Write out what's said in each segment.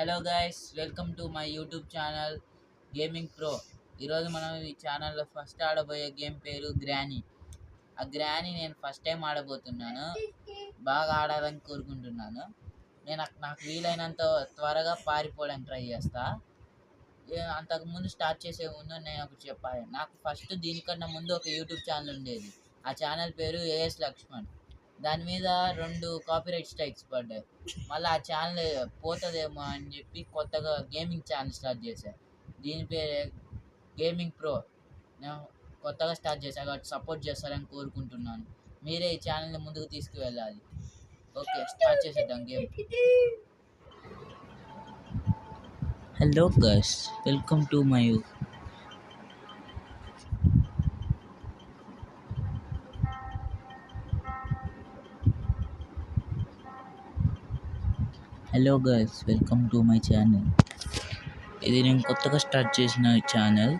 Hello guys welcome to my YouTube channel gaming pro ఈరోజు మనం ఈ ఛానల్లో ఫస్ట్ ఆడబోయే గేమ్ పేరు గ్రానీ ఆ గ్రానీ నేను ఫస్ట్ టైం ఆడబోతున్నాను. బాగా ఆడాలని కోరుకుంటున్నాను. నేను నాకు- నాకు వీలైనంత త్వరగా పారిపోవడానికి ట్రై చేస్తా. అంతకుముందు స్టార్ట్ చేసే ముందు నేను ఒకటి చెప్పాలి. నాకు ఫస్ట్ దీనికన్నా ముందు ఒక యూట్యూబ్ ఛానల్ ఉండేది. ఆ ఛానల్ పేరు ఏఎస్ లక్ష్మణ్ దాని మీద రెండు కాపీరైట్ స్ట్రైక్స్ పడ్డాయి. మళ్ళీ ఆ ఛానల్ పోతుందేమో అని చెప్పి కొత్తగా గేమింగ్ ఛానల్ స్టార్ట్ చేశాను దీని పేరు గేమింగ్ ప్రో నేను కొత్తగా స్టార్ట్ చేశాను కాబట్టి సపోర్ట్ చేస్తారని కోరుకుంటున్నాను. మీరే ఈ ఛానల్ని ముందుకు తీసుకువెళ్ళాలి. ఓకే స్టార్ట్ చేసేద్దాం game hello guys welcome to my hello guys welcome to my channel ఇది నేను కొత్తగా స్టార్ట్ చేసిన ఛానల్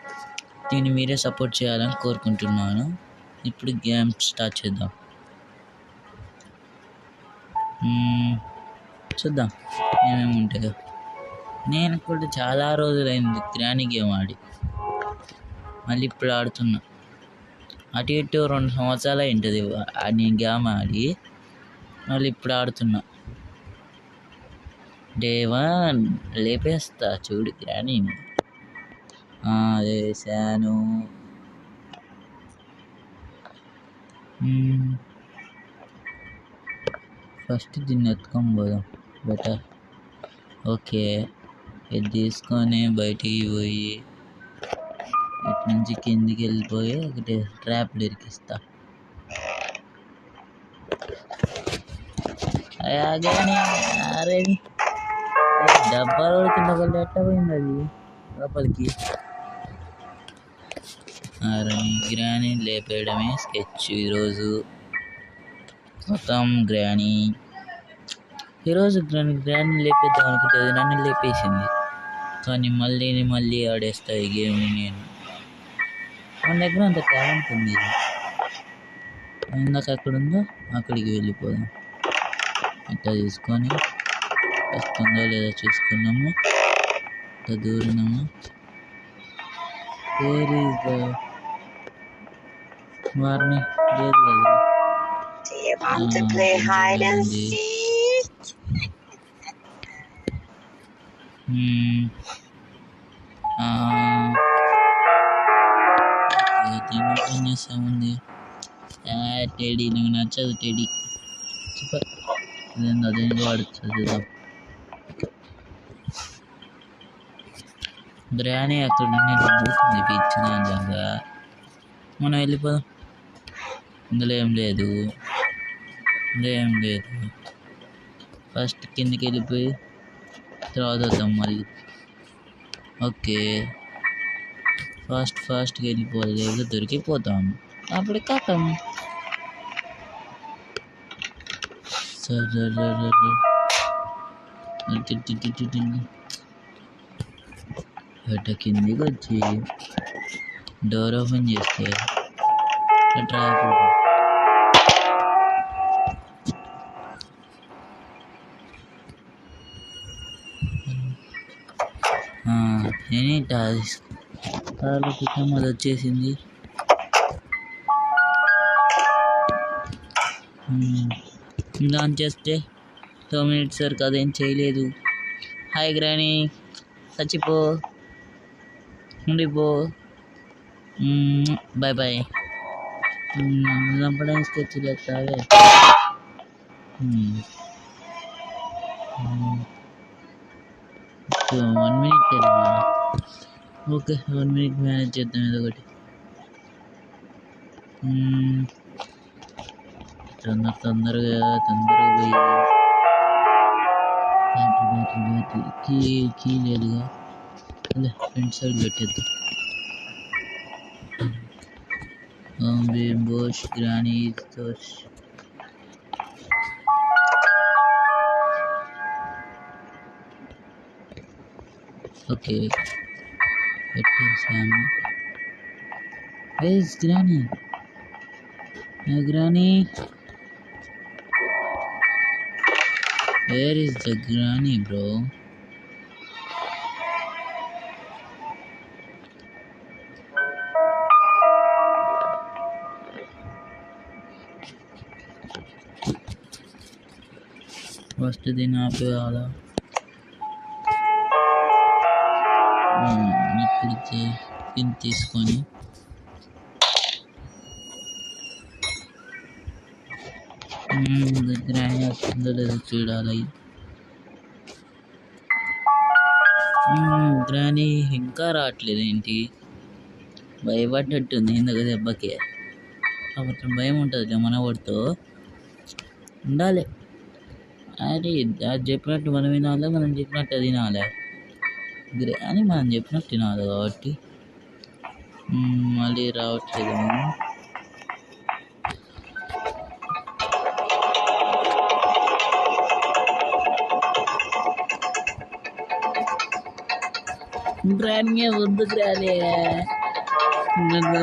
దీన్ని మీరే సపోర్ట్ చేయాలని కోరుకుంటున్నాను. ఇప్పుడు గేమ్ స్టార్ట్ చేద్దాం. Hmm, చూద్దాం ఏమేమి ఉంటుందో నేను కూడా చాలా రోజులైంది గ్రాని గేమ్ ఆడి. మళ్ళీ ఇప్పుడు ఆడుతున్నా. అటు ఇటు రెండు సంవత్సరాలు ఉంటుంది నేను గేమ్ ఆడి. మళ్ళీ ఇప్పుడు ఆడుతున్నా. డే వన్ లేపేస్తా చూడు కానీ వేసాను ఫస్ట్ దీన్ని ఎత్తుకొని పోదాం. బెటర్. ఓకే. ఇది తీసుకొని బయటికి పోయి ఇటు నుంచి కిందికి వెళ్ళిపోయి ఒకటి ట్రాప్లు ఇరికిస్తా అరే డబ్బాలు కింద పడి ఎట్లా పోయింది అది? లోపలికి. అరే గ్రానీ లేపేయడమే స్కెచ్ ఈరోజు. మొత్తం గ్రానీ. ఈరోజు గ్రాని గ్రాని లేపేద్దాం అనుకుంటే నన్ను లేపేసింది. కానీ మళ్ళీ మళ్ళీ ఆడేస్తా ఈ గేమ్ నేను. మన దగ్గర అంత టాలెంట్ ఉంది. ఇందాక అక్కడ ఉందో అక్కడికి వెళ్ళిపోదాం. ఇట్లా తీసుకొని వస్తుందో లేదో చూసుకున్నాము. దూరినాము వేర్ ఈజ్ ద వారిని లేదు కదా ఉంది. టెడీ నీకు నచ్చదు టెడీ. సూపర్. ఇదేందో అదేందో చూద్దాం బిర్యానీ అక్కడ నుండి నవ్వుతుంది బీచ్ మనం వెళ్ళిపోదాం. ఇందులో ఏం లేదు. ఇందులో ఏం లేదు. ఫస్ట్ కిందకి వెళ్ళిపోయి తర్వాత వద్దాం మళ్ళీ ఓకే. ఫాస్ట్ ఫాస్ట్గా వెళ్ళిపోవాలి లేదా దొరికిపోతాం అప్పుడు కాకం ఇట్లా కిందికి వచ్చి డోర్ ఓపెన్ చేస్తే ట్రాఫిక్ ఎనీ టాస్క్. కార్లో అది వచ్చేసింది. లాంచ్ చేస్తే టూ మినిట్స్ వరకు అదేం చేయలేదు. హాయ్ గ్రాని చచ్చిపో ఉండిపో బాయ్ బాయ్ నన్ను చంపడానికి స్కెచ్ చేస్తావే one minute okay one minute manage చేద్దాం ఏదో ఒకటి మ్మ్. తొందర తొందరగా తొందరగా పోయి battery and friends are waited. Um, Bush, Granny, Bush. Okay. It takes. Where is Granny? No, Granny. Where is the Granny, bro? First దీన్ని ఆపేయాలా ఇప్పుడు పిన్ తీసుకొని. దగ్గర వస్తుందో లేదో చూడాలి. గ్రాని ఇంకా రావట్లేదు ఏంటి? భయపడ్డట్టుంది ఇందుకు దెబ్బకి. కాబట్టి భయం ఉంటుంది మన వాడితో ఉండాలి. అది అది చెప్పినట్టు మనం వినాలి? మనం చెప్పినట్టు అది వినాలి అని మనం చెప్పినట్టు తినాలి కాబట్టి. మళ్ళీ రావట్లేదు. గ్రాని వద్దు గ్రాని. నన్ను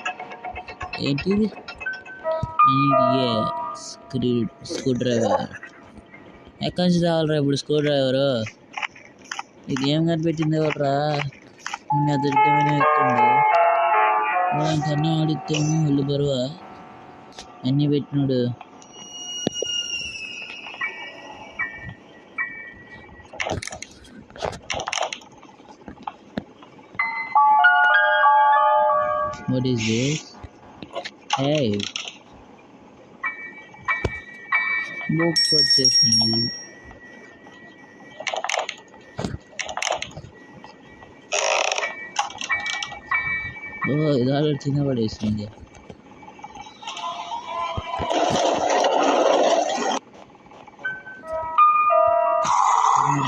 చేస్తున్నామని గొప్పదాయులకు వెనకపడకుండా తప్పిపోతాను నేను వెళ్ళిపోయాను వెనుకకి మళ్ళీ మళ్ళీ వస్తుంది ఇక్కడేదో ఉన్నట్టుగా అనిపిస్తున్నది కదా ఏంటిది ఐడియా స్క్రూ స్క్రూ డ్రైవర్ ఎక్కడి నుంచి రావాలరా ఇప్పుడు స్క్రూ డ్రైవరు ఇది ఏం కనిపెట్టింది ఎవడరా ఇంకా దొరికమైన ఎక్కండి మనం కన్నా ఆడితేమో ఒళ్ళు బరువా అన్నీ పెట్టినాడు What is this? Hey. Book వచ్చేసింది ఓ ఇది ఆల్రెడీ కింద పడేసింది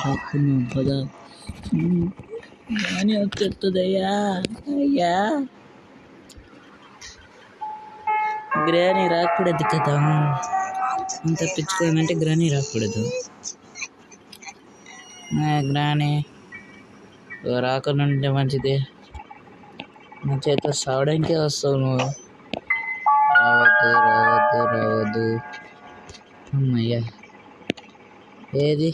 దాక్కున్నాం పదా కానీ వచ్చేస్తుందయ్యా అయ్యా గ్రానీ రాకూడదు కదా. అంత పిచ్చుకోవాలంటే గ్రానీ రాకూడదు. గ్రాని గ్రానీ రాకుండా ఉంటే మంచిది. నా చేత సావడానికే వస్తావు నువ్వు. రావద్దు రావద్దు రావద్దు. అమ్మయ్యా. ఏది?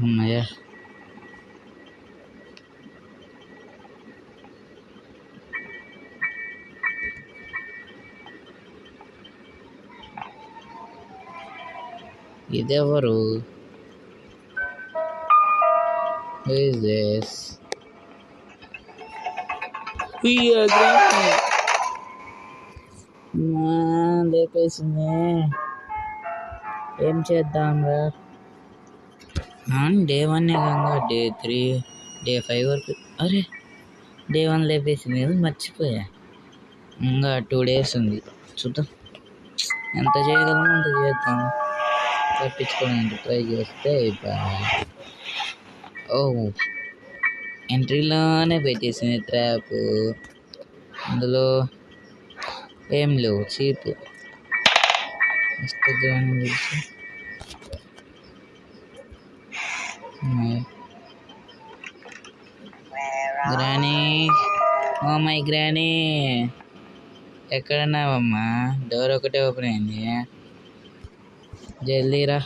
అమ్మయ్యా. ఇదెవరు? Is this? లేపేసింది. ఏం చేద్దాం రా? డే వన్ కాగా డే త్రీ డే ఫైవ్ వరకు. అరే డే వన్ లేపేసింది కదా మర్చిపోయా. ఇంకా టూ డేస్ ఉంది. చూద్దాం. ఎంత చేయగలమో అంత చేద్దాం. తప్పించుకోవడానికి ట్రై చేస్తే ఓ ఎంట్రీలోనే పెట్టేసింది ట్రాప్. అందులో ఏం లేవు చీప్. ఇన్స్టాగ్రామ్ గురించి granny. Oh my Granny. ఎక్కడున్నావమ్మా? Door ఒకటే ఓపెన్ అయింది. జల్దీరా.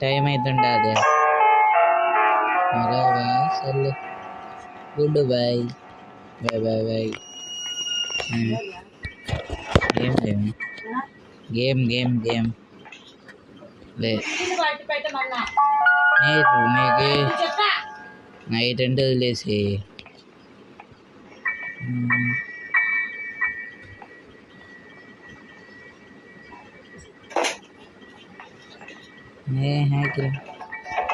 టైం అవుతుంటే అదే సర్లే. Good boy bye bye bye game game. Game game game. లే. నీకు నీకు. నైట్ అంటే వదిలేసి మ్మ్. ఏ హ్యాకీ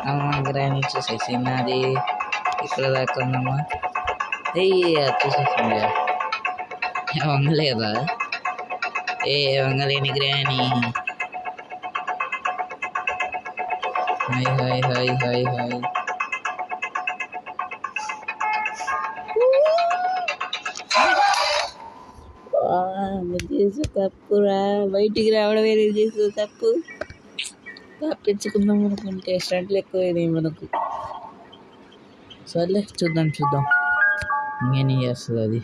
అమ్మ గ్రాని చూసేసింది అది ఇక్కడ దాకా ఉందమ్మా. అయ్యి చూసేసింది వంగలేదా? ఏ వంగలేని Granny. Hi hi hi hi hi. చేసే తప్పురా బయటికి రావడం వేరే చేసే తప్పు. తప్పించుకుందాం అనుకుంటే స్టంట్లు ఎక్కువైనాయి మనకు సర్లే చూద్దాం చూద్దాం. ఇంకేం చేస్తుంది అది?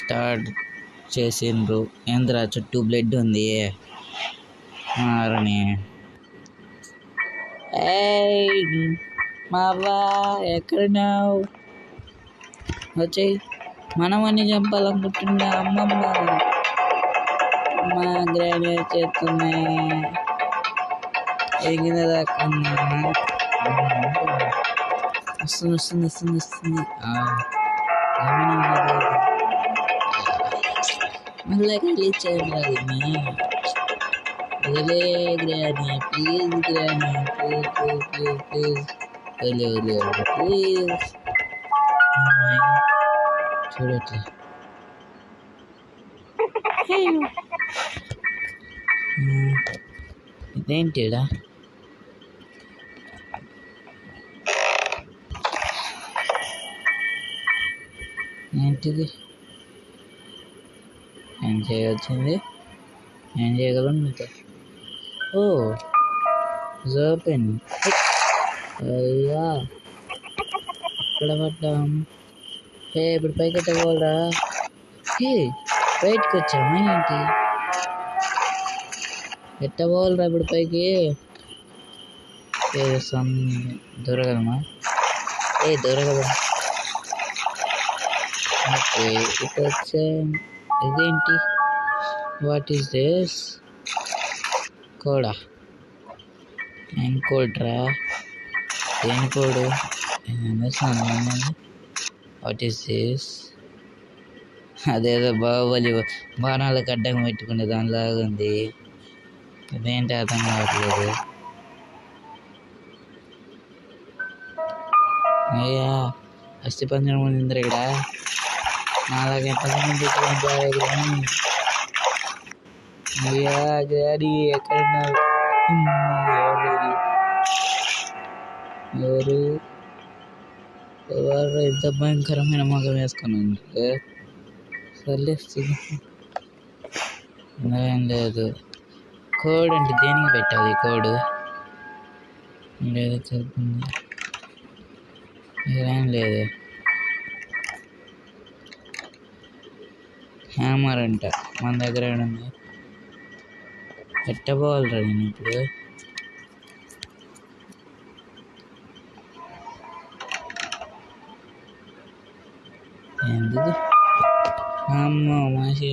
స్టార్ట్ చేసిండ్రు. ఏంద్రా చుట్టూ బ్లడ్ ఉంది? మారని ఏయ్ మావా ఎక్కడున్నావు? మనం మనమని చంపాలనుకుంటున్నా అమ్మమ్మ. మా గ్రాడ్యుయేట్ చేస్తున్నాయి ఎగిన దాకా వస్తుంది వస్తుంది వస్తుంది వస్తుంది ఆ, గమనం లేదు. మళ్ళీ కలిచాను అది వదిలే గ్రాని ప్లీజ్ గ్రాని ప్లీజ్ ప్లీజ్ ప్లీజ్ ప్లీజ్ వదిలే వదిలే వదిలే ప్లీజ్ చూడట్లే ఇదేంటిడా ఏంటిది? ఏం చేయవచ్చింది ఏం చేయగలం మీతో ఓ జోపెన్ అయ్యా ఇక్కడ పడ్డాం ఏ ఇప్పుడు పైకి ఎట్టగలరా ఏ బయటకు వచ్చామా ఏంటి? ఎట్ట పోవాలిరా ఇప్పుడు పైకి? ఏ దొరకదమ్మా. ఏ దొరకదా. ఓకే ఇక్కడ వచ్చే. ఇదేంటి? What is this? కోడా. ఏం కోడ్రా ఏం కోడు? What is this? అదేదో బాహుబలి బాణాలకు అడ్డం పెట్టుకునే దానిలాగా ఉంది. ఇదేంటి అర్థం కావట్లేదు అయ్యా అస్థి పంజరం ఉంది ఇక్కడ నాలాగే ఎంతమంది పంపారు అయ్యా డాడీ ఎక్కడున్నారు ఎవరు ఎవరు ఎవరు ఎంత భయంకరమైన మగం వేసుకున్నాను సర్లే లేదు కోడ్ అంటే దేనికి పెట్టాలి కోడ్? లేదు చదువుతుంది ఏం లేదు. హ్యామర్ అంట మన దగ్గర ఉంది? పెట్టబోవాలరా నేను ఇప్పుడు. ఏంటిది అమ్మో మాసి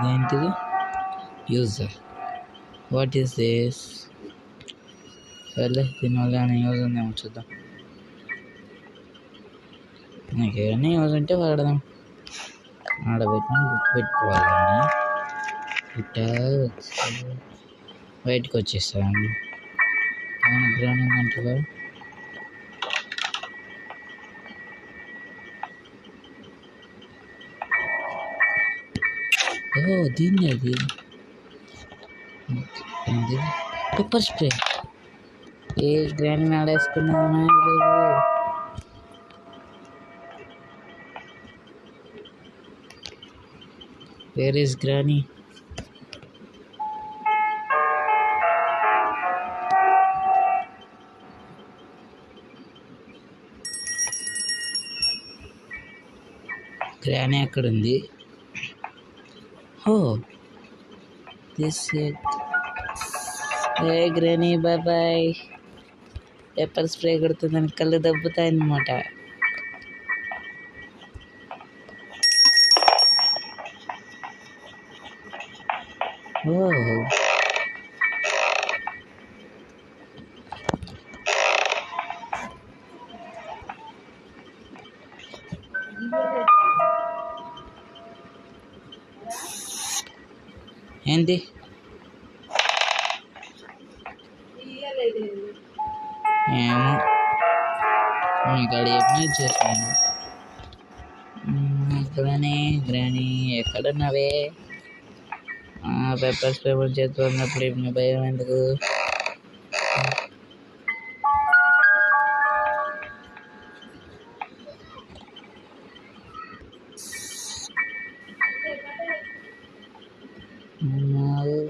ఉన్నట్టుందండి ఇదేంటిది యూజర్ వాట్ ఈస్ దిస్ సర్లే దీనివల్ల ఏమైనా యూజ్ ఉందేమో చూద్దాం. నాకు ఏమైనా యూజ్ ఉంటే వాడదాం. ఆడబెట్టుకుని బుక్ పెట్టుకోవాలని. ఇట్ట బయటకు వచ్చేస్తాను ఏమైనా గ్రౌండ్ అంటారా ఓ దీన్ని అది. ఏంటి పెప్పర్ స్ప్రే ఏ గ్రాండ్ ఆడేసుకున్నానా లేదు. వేర్ ఇస్ గ్రానీ గ్రానీ అక్కడ ఉంది హో this a Granny bye bye pepper spray కొడుతుందని కళ్ళు దబ్బుతాయి ఏంది? ఏమో ఇక్కడ ఎప్పుడు చేసాను ఇక్కడనే గ్రాని ఎక్కడున్నావే? పెప్పర్ స్ప్రే చేస్తున్నప్పుడు భయం ఎందుకు?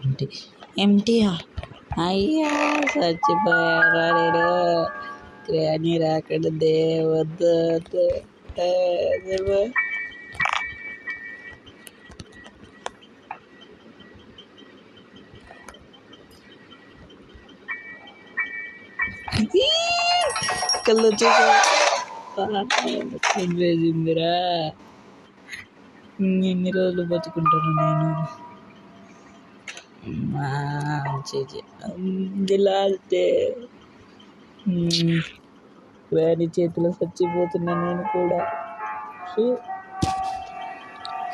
ఉన్నా. ఎంటీ అయ్యా చచ్చిపోయారా నేను గ్రాని రాకడ దేవద్దు వద్దు. ఆ, ఎన్ని రోజులు బతుకుంటాను నేను వేసిందిరా ఎన్ని రోజులు బతుకుంటాను చేతిలో చచ్చిపోతున్నాను నేను కూడా.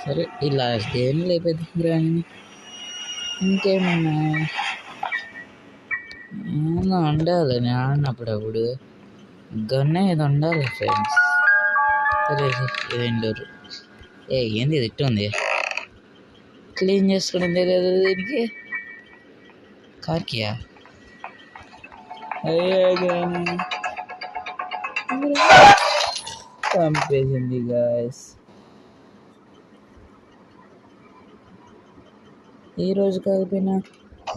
సరే ఈ లాస్ట్ ఏం లేకపోతే గ్రాని ఇంకేమన్నా? ఏమన్నా ఉండాలి నేను ఆడినప్పుడప్పుడు. గన్న ఏదో ఉండాలి ఫ్రెండ్స్ సరే ఇది ఇండోర్ ఏ ఏంది ఇది ఇట్టు ఉంది క్లీన్ చేసుకోవడం తెలియదు దీనికి. కార్కియా అయ్యా చంపేసింది ఈ రోజు కాకపోయినా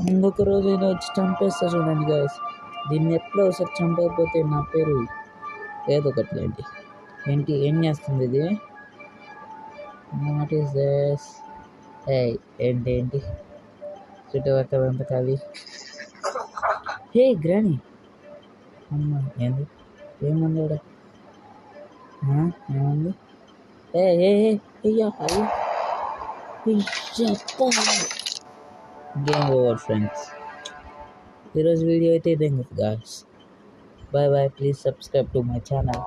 ముందొక రోజు ఏదో వచ్చి చంపేస్తా చూడండి గాయస్ దీన్ని ఎప్పుడో ఒకసారి చంపకపోతే నా పేరు ఏదో ఒకటి ఏంటి ఏంటి ఏం చేస్తుంది ఇది? వాట్ ఈస్ దస్ ఏంటి ఏంటి? చుట్టుపక్కల అంతా ఖాళీ హే గ్రాని అమ్మ ఏంది? ఏముంది ఇక్కడ? ఆ, ఏముంది? ఏ ఏ ఏ, అయ్యా అయ్యా. గేమ్ ఓవర్ ఫ్రెండ్స్ ఈరోజు వీడియో అయితే ఇదే guys bye bye please subscribe to my channel